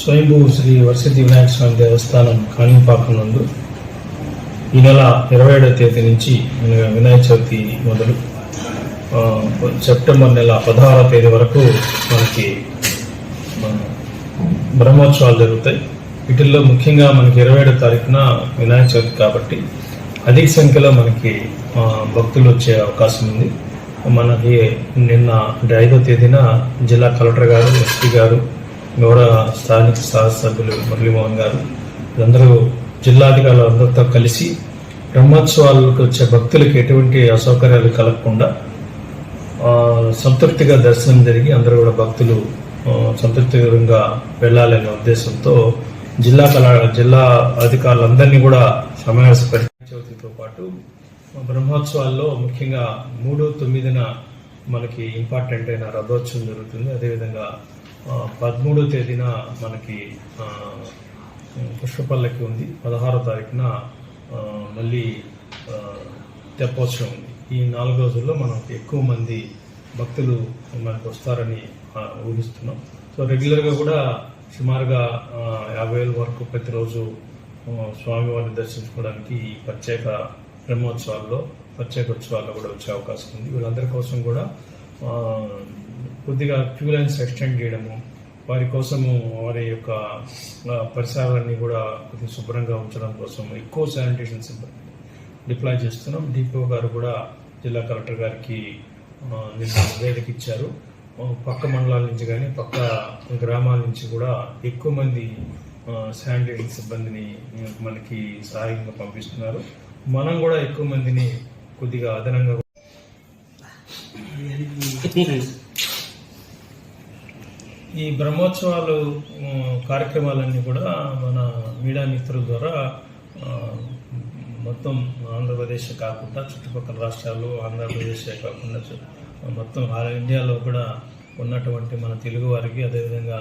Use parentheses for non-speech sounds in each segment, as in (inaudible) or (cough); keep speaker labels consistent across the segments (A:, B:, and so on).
A: స్వయంభూ శ్రీ వరసిద్ధి వినాయక స్వామి దేవస్థానం కాణింపాకం నందు ఈ నెల ఇరవై ఏడవ తేదీ నుంచి వినాయక చవితి మొదలు సెప్టెంబర్ నెల పదహారవ తేదీ వరకు మనకి బ్రహ్మోత్సవాలు జరుగుతాయి. వీటిల్లో ముఖ్యంగా మనకి ఇరవై ఏడవ తారీఖున వినాయక చవితి కాబట్టి అధిక సంఖ్యలో మనకి భక్తులు వచ్చే అవకాశం ఉంది. మనకి నిన్న అంటే ఐదో తేదీన జిల్లా కలెక్టర్ గారు ఎస్పీ గారు గౌరవ స్థానిక సభ్యులు మురళీమోహన్ గారు అందరూ జిల్లాధికారులు అందరితో కలిసి బ్రహ్మోత్సవాలకు వచ్చే భక్తులకు ఎటువంటి అసౌకర్యాలు కలగకుండా సంతృప్తిగా దర్శనం జరిగి అందరూ కూడా భక్తులు సంతృప్తికరంగా వెళ్ళాలనే ఉద్దేశంతో జిల్లా కళా జిల్లా అధికారులందరినీ కూడా సమావేశపడి చవితితో పాటు బ్రహ్మోత్సవాల్లో ముఖ్యంగా మూడు తొమ్మిదిన మనకి ఇంపార్టెంట్ అయిన రథోత్సవం జరుగుతుంది. అదేవిధంగా పదమూడో తేదీన మనకి పుష్పపల్లకి ఉంది. పదహారో తారీఖున మళ్ళీ తెప్పోత్సవం ఉంది. ఈ నాలుగు రోజుల్లో మనం ఎక్కువ మంది భక్తులు మనకు వస్తారని ఊహిస్తున్నాం. సో రెగ్యులర్గా కూడా సుమారుగా యాభై వేల వరకు ప్రతిరోజు స్వామివారిని దర్శించుకోవడానికి ఈ ప్రత్యేక బ్రహ్మోత్సవాల్లో ప్రత్యేక ఉత్సవాల్లో కూడా వచ్చే అవకాశం ఉంది. వీళ్ళందరి కోసం కూడా కొద్దిగా క్యూ లైన్స్ ఎక్స్టెండ్ చేయడము వారి కోసము వారి యొక్క పరిసరాలన్నీ కూడా కొద్దిగా శుభ్రంగా ఉంచడం కోసం ఎక్కువ శానిటేషన్ సిబ్బంది డిప్లాయ్ చేస్తున్నాం. డిపో గారు కూడా జిల్లా కలెక్టర్ గారికి నిన్న నివేదిక ఇచ్చారు. పక్క మండలాల నుంచి కానీ పక్క గ్రామాల నుంచి కూడా ఎక్కువ మంది శానిటేషన్ సిబ్బందిని మనకి సహాయంగా పంపిస్తున్నారు. మనం కూడా ఎక్కువ మందిని కొద్దిగా అదనంగా (laughs) ఈ బ్రహ్మోత్సవాలు కార్యక్రమాలన్నీ కూడా మన మీడియా మిత్రుల ద్వారా మొత్తం ఆంధ్రప్రదేశ్ కాకుండా చుట్టుపక్కల రాష్ట్రాలు ఆంధ్రప్రదేశ్ కాకుండా మొత్తం ఆల్ ఇండియాలో కూడా ఉన్నటువంటి మన తెలుగు వారికి అదేవిధంగా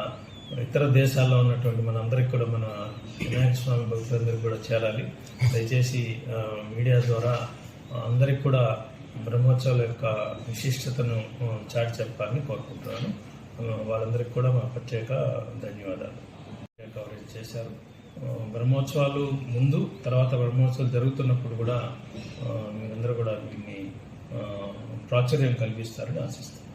A: ఇతర దేశాల్లో ఉన్నటువంటి మన అందరికి కూడా మన వినాయక స్వామి భక్తులందరికీ కూడా చేరాలి. దయచేసి మీడియా ద్వారా అందరికి కూడా బ్రహ్మోత్సవాల యొక్క విశిష్టతను చాటి చెప్పాలని కోరుకుంటున్నాను. వాళ్ళందరికీ కూడా మా ప్రత్యేక ధన్యవాదాలు. కవరేజ్ చేశారు. బ్రహ్మోత్సవాలు ముందు తర్వాత బ్రహ్మోత్సవాలు జరుగుతున్నప్పుడు కూడా మీరందరూ కూడా వీటిని ప్రాచుర్యం కల్పిస్తారని ఆశిస్తాను